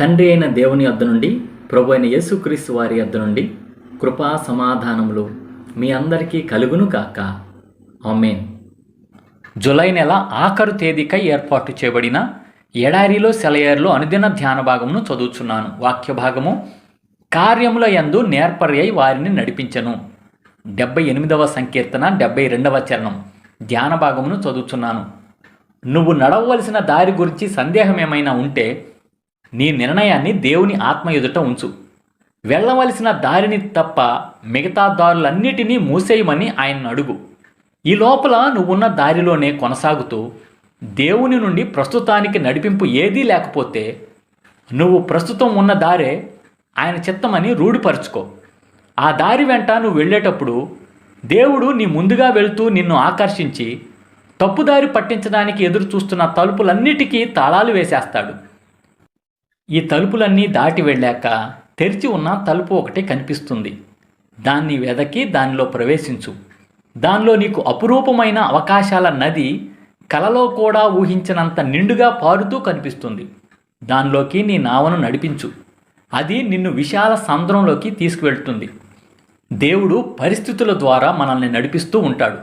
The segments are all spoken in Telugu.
తండ్రి అయిన దేవుని వద్ద నుండి ప్రభు అయిన యేసుక్రీస్తు వారి వద్ద నుండి కృపా సమాధానములు మీ అందరికీ కలుగును కాక ఆమెన్. జూలై నెల ఆఖరు తేదీకై ఏర్పాటు చేయబడిన ఎడారిలో సెలయేరులో అనుదిన ధ్యాన భాగమును చదువుచున్నాను. వాక్య భాగము కార్యముల యందు నేర్పర్యై వారిని నడిపించను. డెబ్బై ఎనిమిదవ సంకీర్తన డెబ్బై రెండవ చరణం ధ్యాన భాగమును చదువుచున్నాను. నువ్వు నడవవలసిన దారి గురించి సందేహం ఏమైనా ఉంటే నీ నిర్ణయాన్ని దేవుని ఆత్మ ఎదుట ఉంచు. వెళ్ళవలసిన దారిని తప్ప మిగతా దారులన్నిటినీ మూసేయమని ఆయన అడుగు. ఈ లోపల నువ్వున్న దారిలోనే కొనసాగుతూ దేవుని నుండి ప్రస్తుతానికి నడిపింపు ఏదీ లేకపోతే నువ్వు ప్రస్తుతం ఉన్న దారే ఆయన చిత్తమని రూఢిపరుచుకో. ఆ దారి వెంట నువ్వు వెళ్ళేటప్పుడు దేవుడు నీ ముందుగా వెళ్తూ నిన్ను ఆకర్షించి తప్పుదారి పట్టించడానికి ఎదురు చూస్తున్న తలుపులన్నిటికీ తాళాలు వేసేస్తాడు. ఈ తలుపులన్నీ దాటి వెళ్ళాక తెరిచి ఉన్న తలుపు ఒకటి కనిపిస్తుంది. దాన్ని వెదకి దానిలో ప్రవేశించు. దానిలో నీకు అపురూపమైన అవకాశాల నది కలలో కూడా ఊహించినంత నిండుగా పారుతూ కనిపిస్తుంది. దానిలోకి నీ నావను నడిపించు. అది నిన్ను విశాల సంద్రంలోకి తీసుకువెళ్తుంది. దేవుడు పరిస్థితుల ద్వారా మనల్ని నడిపిస్తూ ఉంటాడు.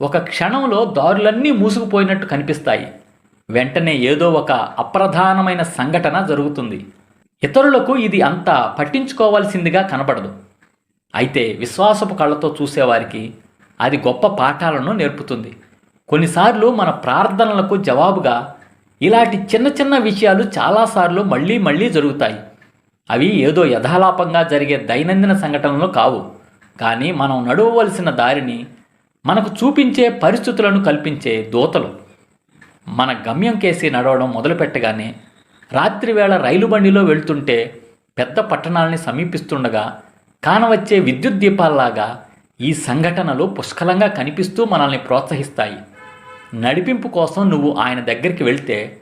ఒక క్షణంలో దారులన్నీ మూసుకుపోయినట్టు కనిపిస్తాయి. వెంటనే ఏదో ఒక అప్రధానమైన సంఘటన జరుగుతుంది. ఇతరులకు ఇది అంత పట్టించుకోవాల్సిందిగా కనబడదు. అయితే విశ్వాసపు కళ్ళతో చూసేవారికి అది గొప్ప పాఠాలను నేర్పుతుంది. కొన్నిసార్లు మన ప్రార్థనలకు జవాబుగా ఇలాంటి చిన్న చిన్న విషయాలు చాలాసార్లు మళ్ళీ మళ్ళీ జరుగుతాయి. అవి ఏదో యథాలాపంగా జరిగే దైనందిన సంఘటనలు కావు. కానీ మనం నడవవలసిన దారిని మనకు చూపించే పరిస్థితులను కల్పించే దూతలు. మన గమ్యం కేసి నడవడం మొదలుపెట్టగానే రాత్రివేళ రైలు బండిలో వెళ్తుంటే పెద్ద పట్టణాలని సమీపిస్తుండగా కానవచ్చే విద్యుత్ దీపాల్లాగా ఈ సంఘటనలు పుష్కలంగా కనిపిస్తూ మనల్ని ప్రోత్సహిస్తాయి. నడిపింపు కోసం నువ్వు ఆయన దగ్గరికి వెళ్తే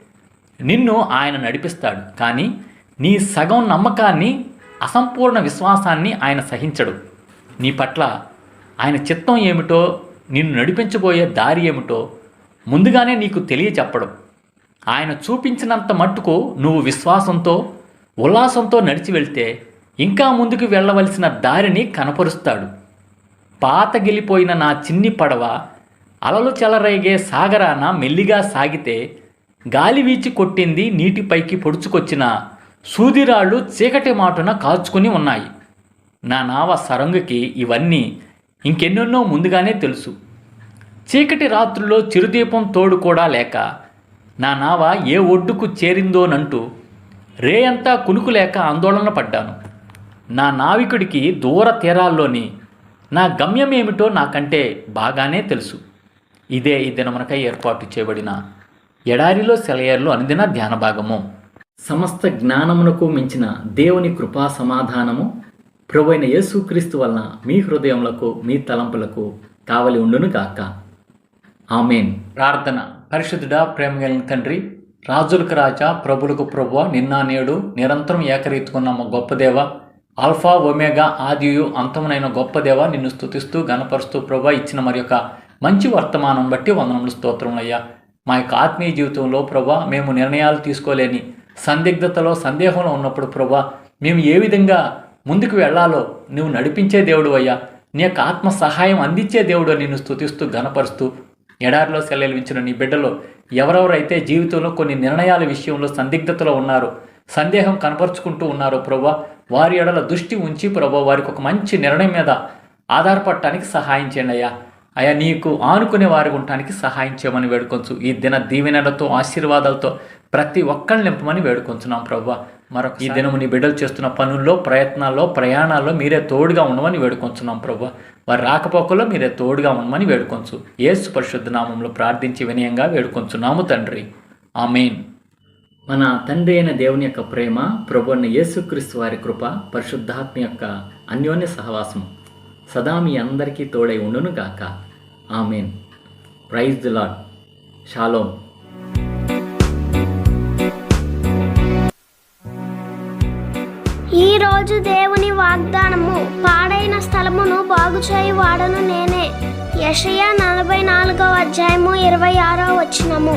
నిన్ను ఆయన నడిపిస్తాడు కానీ నీ సగం నమ్మకాన్ని అసంపూర్ణ విశ్వాసాన్ని ఆయన సహించడు. నీ పట్ల ఆయన చిత్తం ఏమిటో నిన్ను నడిపించబోయే దారి ఏమిటో ముందుగానే నీకు తెలియచెప్పడం. ఆయన చూపించినంత మట్టుకు నువ్వు విశ్వాసంతో ఉల్లాసంతో నడిచి వెళ్తే ఇంకా ముందుకు వెళ్ళవలసిన దారిని కనపరుస్తాడు. పాతగిలిపోయిన నా చిన్ని పడవ అలలు చెలరేగే సాగరాన మెల్లిగా సాగితే గాలి వీచి కొట్టింది నీటిపైకి పొడుచుకొచ్చిన సూదిరాళ్ళు చీకటి మాటున కాల్చుకుని ఉన్నాయి. నా నావ సరంగుకి ఇవన్నీ ఇంకెన్నెన్నో ముందుగానే తెలుసు. చీకటి రాత్రుల్లో చిరుదీపం తోడు కూడా లేక నా నావ ఏ ఒడ్డుకు చేరిందోనంటూ రేయంతా కునుకు లేక ఆందోళన పడ్డాను. నా నావికుడికి దూర తీరాల్లోని నా గమ్యం ఏమిటో నాకంటే బాగానే తెలుసు. ఇదే ఈ దినమునకై ఏర్పాటు చేయబడిన ఎడారిలో సెలయర్లు అనుదిన ధ్యాన భాగము సమస్త జ్ఞానమునకు మించిన దేవుని కృపా సమాధానము ప్రభువైన యేసుక్రీస్తు వలన మీ హృదయములకు మీ తలంపులకు కావలి ఉండును గాక ఆమెన్. ప్రార్థన. పరిశుద్ధుడా ప్రేమ కలిగిన తండ్రి రాజులకు రాజా ప్రభులకు ప్రభు నిన్న నేడు నిరంతరం ఏకరీతుకున్న మా గొప్ప దేవ ఆల్ఫా ఒమేగా ఆదియు అంతమునైన గొప్ప దేవ నిన్ను స్థుతిస్తూ గణపరుస్తూ ప్రభు ఇచ్చిన మరి యొక్క మంచి వర్తమానం బట్టి వందనములు స్తోత్రములయ్యా. మా యొక్క ఆత్మీయ జీవితంలో ప్రభా మేము నిర్ణయాలు తీసుకోలేని సందిగ్ధతలో సందేహంలో ఉన్నప్పుడు ప్రభా మేము ఏ విధంగా ముందుకు వెళ్ళాలో నువ్వు నడిపించే దేవుడు అయ్యా. నీ యొక్క ఆత్మ సహాయం అందించే దేవుడు నిన్ను స్తుతిస్తూ ఘనపరుస్తూ ఎడారిలో సెలవించిన నీ బిడ్డలో ఎవరెవరైతే జీవితంలో కొన్ని నిర్ణయాల విషయంలో సందిగ్ధతలో ఉన్నారో సందేహం కనపరుచుకుంటూ ఉన్నారో ప్రభా వారి ఎడల దృష్టి ఉంచి ప్రభా వారికి ఒక మంచి నిర్ణయం మీద ఆధారపడటానికి సహాయం చేయండి అయ్యా. అయ్యా నీకు ఆనుకునే వారు ఉండటానికి సహాయం చేయమని వేడుకొంచు. ఈ దిన దీవెనలతో ఆశీర్వాదాలతో ప్రతి ఒక్కరిని నింపమని వేడుకొంచున్నాం ప్రభా మరొక ఈ దినము నీ బిడ్డలు చేస్తున్న పనుల్లో ప్రయత్నాల్లో ప్రయాణాల్లో మీరే తోడుగా ఉండమని వేడుకొంచున్నాం ప్రభా వారి రాకపోకల్లో మీరే తోడుగా ఉండమని వేడుకొంచు. యేసు పరిశుద్ధ నామంలో ప్రార్థించి వినయంగా వేడుకొంచున్నాము తండ్రి. ఆమెన్. మన తండ్రి అయిన దేవుని యొక్క ప్రేమ ప్రభు అయిన యేసుక్రీస్తు వారి కృప పరిశుద్ధాత్మ యొక్క అన్యోన్య సహవాసం సదా మీ అందరికీ తోడై ఉండును గాక ఆమెన్. ప్రైజ్ ది లాడ్ షాలోమ్ రోజు దేవుని వాగ్దానము. పాడైన స్థలమును బాగుచేయి వాడను నేనే. యెషయా నలభై నాలుగవ అధ్యాయము ఇరవై ఆరో వచ్చినము